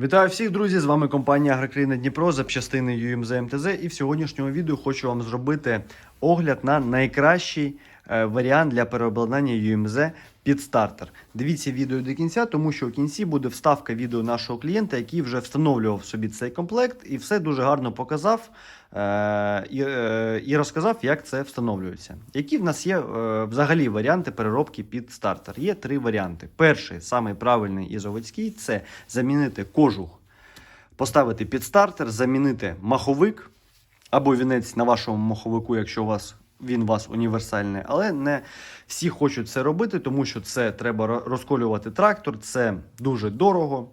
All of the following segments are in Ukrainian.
Вітаю всіх, друзі! З вами компанія Агрокраїна Дніпро, запчастини ЮМЗ МТЗ. І в сьогоднішньому відео хочу вам зробити огляд на найкращий е, варіант для переобладнання ЮМЗ під стартер. Дивіться відео до кінця, тому що в кінці буде вставка відео нашого клієнта, який вже встановлював собі цей комплект і все дуже гарно показав і, е, і розказав, як це встановлюється. Які в нас є е, взагалі варіанти переробки під стартер? Є три варіанти. Перший, самий правильний і заводський, це замінити кожух, поставити під стартер, замінити маховик або вінець на вашому маховику, якщо у вас. Він у вас універсальний, але не всі хочуть це робити, тому що це треба розколювати трактор, це дуже дорого.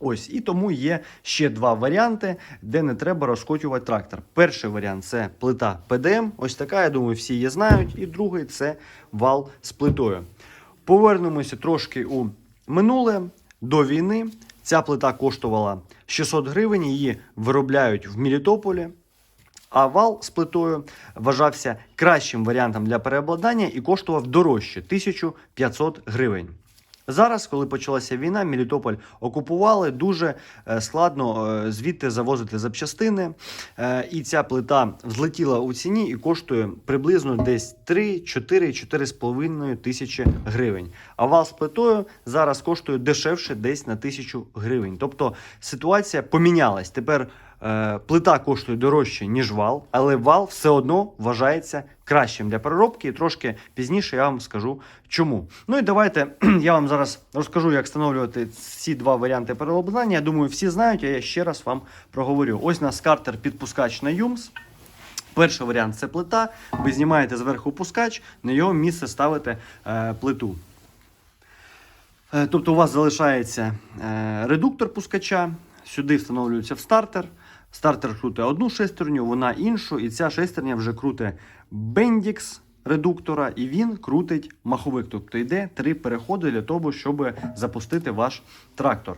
Ось і тому є ще два варіанти, де не треба розкочувати трактор. Перший варіант це плита ПДМ. Ось така, я думаю, всі її знають. І другий це вал з плитою. Повернемося трошки у минуле до війни. Ця плита коштувала 600 гривень. Її виробляють в Мелітополі. А вал з плитою вважався кращим варіантом для переобладнання і коштував дорожче 1500 гривень. Зараз, коли почалася війна, Мелітополь окупували дуже е, складно е, звідти завозити запчастини. Е, І ця плита взлетіла у ціні і коштує приблизно десь 3-4-4,5 тисячі гривень. А вал з плитою зараз коштує дешевше десь на тисячу гривень. Тобто ситуація помінялась. Тепер плита коштує дорожче, ніж вал, але вал все одно вважається кращим для переробки. І трошки пізніше я вам скажу чому. Ну і давайте я вам зараз розкажу, як встановлювати ці два варіанти переобладнання. Я думаю, всі знають, а я ще раз вам проговорю. Ось у нас картер підпускач на юмс. Перший варіант це плита. Ви знімаєте зверху пускач, на його місце ставите е, плиту. Е, Тобто у вас залишається е, редуктор пускача, сюди встановлюється в стартер. Стартер крутить одну шестерню, вона іншу, і ця шестерня вже крутить бендікс редуктора, і він крутить маховик. Тобто йде три переходи для того, щоб запустити ваш трактор.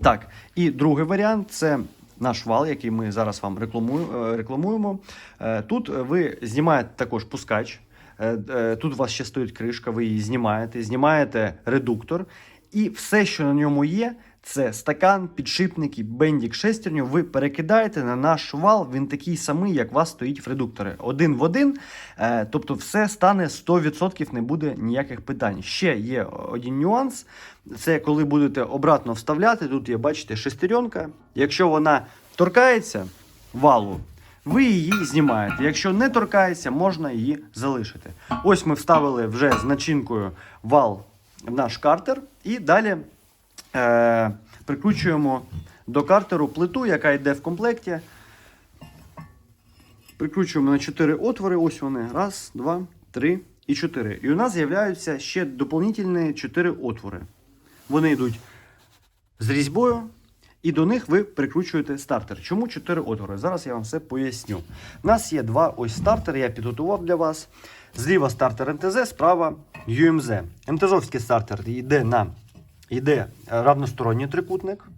Так, і другий варіант це наш вал, який ми зараз вам е, рекламуємо. Е, Тут ви знімаєте також пускач. Е, Тут у вас ще стоїть кришка, ви її знімаєте, знімаєте редуктор, і все, що на ньому є, це стакан, підшипник і бендік шестерню. Ви перекидаєте на наш вал. Він такий самий, як у вас стоїть в редукторі. Один в один. Е, Тобто, все стане 100%, не буде ніяких питань. Ще є один нюанс. Це коли будете обратно вставляти. Тут є, бачите, шестеренка. Якщо вона торкається валу, ви її знімаєте. Якщо не торкається, можна її залишити. Ось ми вставили вже з начинкою вал наш картер, і далі е, прикручуємо до картеру плиту, яка йде в комплекті. Прикручуємо на 4 отвори. Ось вони. Раз, два, три і 4. І у нас з'являються ще доповнительні 4 отвори. Вони йдуть з різьбою, і до них ви прикручуєте стартер. Чому 4 отвори? Зараз я вам все поясню. У нас є два ось стартери, я підготував для вас. Зліва стартер МТЗ, справа UMZ. МТЗовський стартер йде на йде равносторонній трикутник.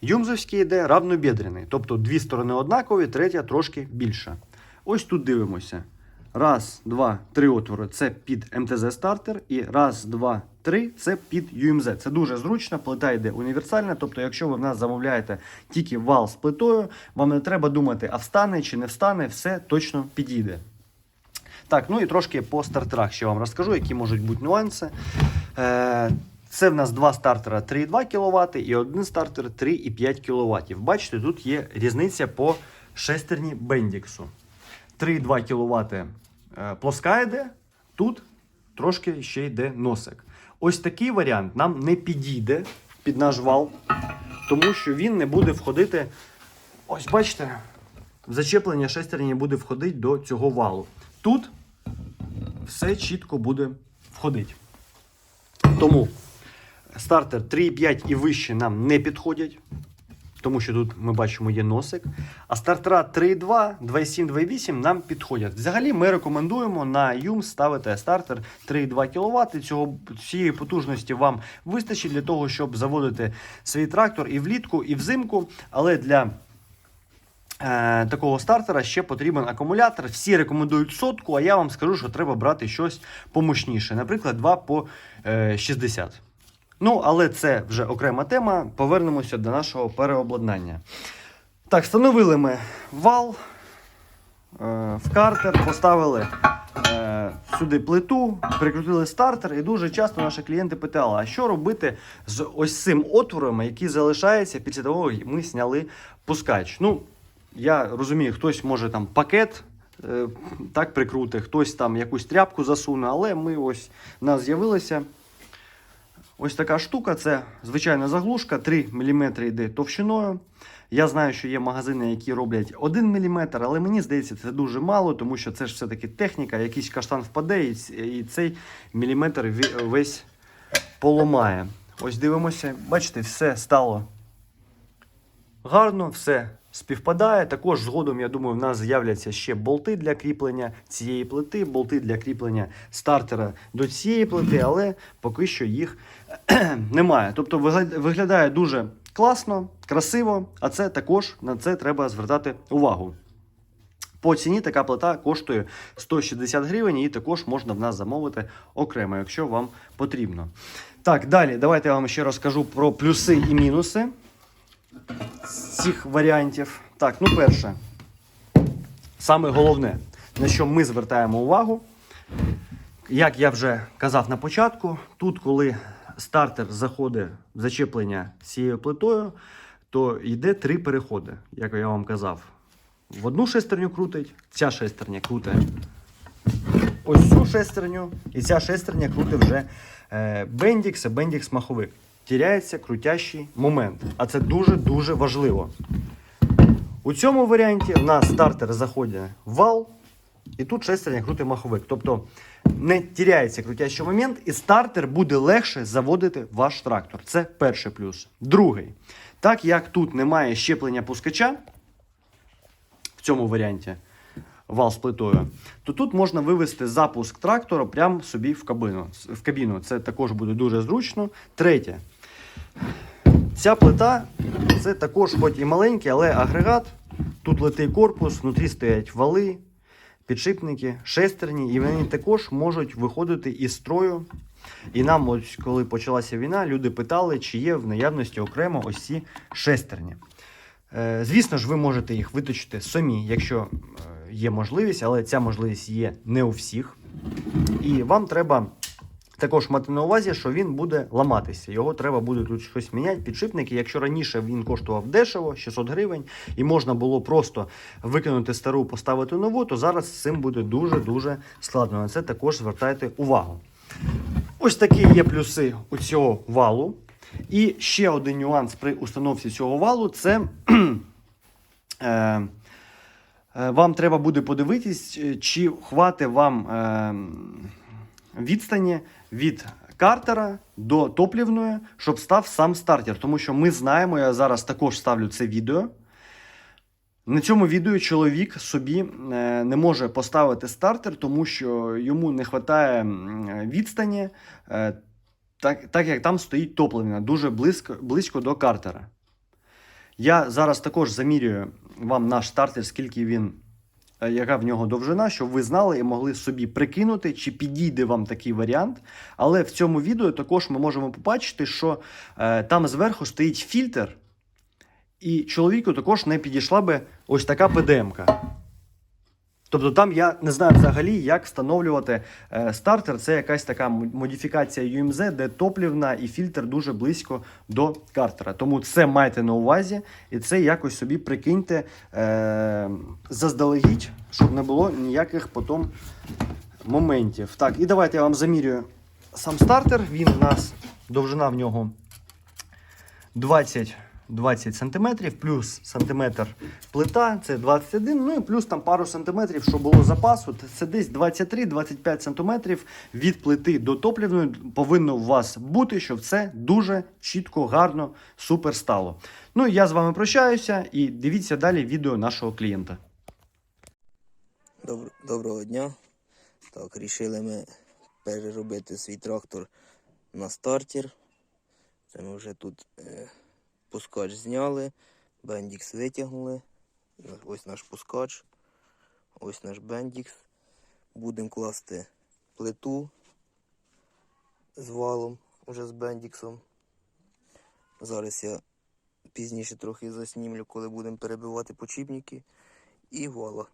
Юмзовський йде равнобідрений, тобто дві сторони однакові, третя трошки більша. Ось тут дивимося. Раз, два, три отвори це під МТЗ стартер, і раз, два, три це під UMZ. Це дуже зручно, плита йде універсальна. Тобто, якщо ви в нас замовляєте тільки вал з плитою, вам не треба думати, а встане чи не встане, все точно підійде. Так, ну і трошки по стартерах ще вам розкажу, які можуть бути нюанси. Е, це в нас два стартера 3,2 кВт і один стартер 3,5 кВт. Бачите, тут є різниця по шестерні бендіксу. 3,2 кВт е, плоска йде, тут трошки ще йде носик. Ось такий варіант нам не підійде під наш вал, тому що він не буде входити. Ось бачите, зачеплення шестерні буде входити до цього валу. Тут все чітко буде входити. Тому стартер 3,5 і вище нам не підходять, тому що тут ми бачимо є носик. А стартера 3,2, 2,7, 2,8 нам підходять. Взагалі ми рекомендуємо на юм ставити стартер 3,2 кВт. Цього цієї потужності вам вистачить для того, щоб заводити свій трактор і влітку, і взимку. Але для такого стартера ще потрібен акумулятор. Всі рекомендують сотку, а я вам скажу, що треба брати щось помощніше. Наприклад, 2 по е, 60. Ну, але це вже окрема тема. Повернемося до нашого переобладнання. Так, встановили ми вал е, в картер, поставили е, сюди плиту, прикрутили стартер, і дуже часто наші клієнти питали, а що робити з ось цим отвором, який залишається після того, як ми зняли пускач. Ну, я розумію, хтось може там пакет е, так прикрути, хтось там якусь тряпку засуне, але ми ось у нас з'явилася ось така штука. Це звичайна заглушка, 3 мм йде товщиною. Я знаю, що є магазини, які роблять 1 мм, але мені здається, це дуже мало, тому що це ж все-таки техніка, якийсь каштан впаде, і цей міліметр весь поламає. Ось дивимося, бачите, все стало гарно, все співпадає. Також згодом, я думаю, в нас з'являться ще болти для кріплення цієї плити, болти для кріплення стартера до цієї плити, але поки що їх немає. Тобто виглядає дуже класно, красиво, а це також на це треба звертати увагу. По ціні така плита коштує 160 гривень, її також можна в нас замовити окремо, якщо вам потрібно. Так, далі давайте я вам ще розкажу про плюси і мінуси цих варіантів. Так, ну перше, саме головне, на що ми звертаємо увагу, як я вже казав на початку, тут, коли стартер заходить в зачеплення цією плитою, то йде три переходи, як я вам казав. В одну шестерню крутить, ця шестерня крутить ось цю шестерню, і ця шестерня крутить вже бендікс, і бендікс маховик. Тіряється крутящий момент. А це дуже-дуже важливо. У цьому варіанті в нас стартер заходить вал, і тут шестерня крутить маховик. Тобто не тіряється крутящий момент, і стартер буде легше заводити ваш трактор. Це перший плюс. Другий. Так як тут немає щеплення пускача в цьому варіанті вал з плитою, то тут можна вивести запуск трактора прямо собі в кабіну. В кабіну. Це також буде дуже зручно. Третє. Ця плита це також, хоч і маленький, але агрегат. Тут литий корпус, внутрі стоять вали, підшипники, шестерні, і вони також можуть виходити із строю. І нам, ось коли почалася війна, люди питали, чи є в наявності окремо ось ці шестерні. Е, Звісно ж, ви можете їх виточити самі, якщо е, є можливість, але ця можливість є не у всіх. І вам треба також мати на увазі, що він буде ламатися. Його треба буде тут щось міняти. Підшипники, якщо раніше він коштував дешево, 600 гривень, і можна було просто викинути стару, поставити нову, то зараз з цим буде дуже-дуже складно. На це також звертайте увагу. Ось такі є плюси у цього валу. І ще один нюанс при установці цього валу це. е, е, вам треба буде подивитись, чи хватить вам е, відстані від картера до топлівної, щоб став сам стартер. Тому що ми знаємо, я зараз також ставлю це відео. На цьому відео чоловік собі е, не може поставити стартер, тому що йому не вистачає відстані, е, так, так як там стоїть топлення дуже близько, близько до картера. Я зараз також замірюю вам наш стартер, скільки він, яка в нього довжина, щоб ви знали і могли собі прикинути, чи підійде вам такий варіант. Але в цьому відео також ми можемо побачити, що е, там зверху стоїть фільтр, і чоловіку також не підійшла би ось така ПДМ-ка. Тобто там я не знаю взагалі, як встановлювати е, стартер. Це якась така модифікація UMZ, де топлівна і фільтр дуже близько до картера. Тому це майте на увазі, і це якось собі прикиньте е, заздалегідь, щоб не було ніяких потім моментів. Так, і давайте я вам замірюю сам стартер. Він у нас довжина в нього 20 20 см, плюс сантиметр плита, це 21, ну і плюс там пару сантиметрів, що було запасу. Це десь 23-25 сантиметрів від плити до топлівної повинно у вас бути, щоб це дуже чітко, гарно, супер стало. Ну і я з вами прощаюся і дивіться далі відео нашого клієнта. Добр... Доброго дня. Так, рішили ми переробити свій трактор на стартер. Це ми вже тут е, пускач зняли, бендікс витягнули. Ось наш пускач, ось наш бендікс. Будемо класти плиту з валом, уже з бендіксом. Зараз я пізніше трохи заснімлю, коли будемо перебивати почіпники. І вала.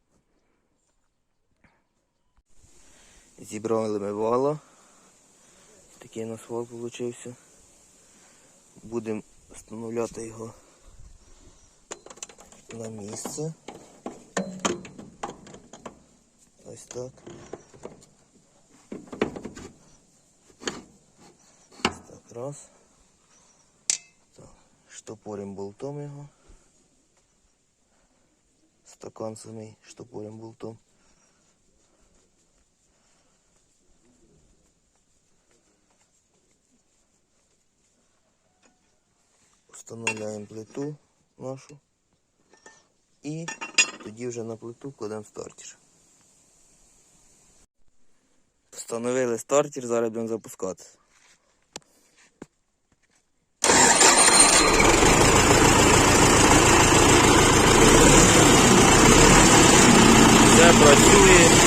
Зібрали ми вала. Такий у нас вал вийшов. Будемо встановляти його на місце. Ось так. Ось так, раз. Так. Штопорим болтом його. Стакан самий штопорим болтом. встановляємо плиту нашу і тоді вже на плиту кладемо стартер. Встановили стартер, зараз будемо запускати. Все працює.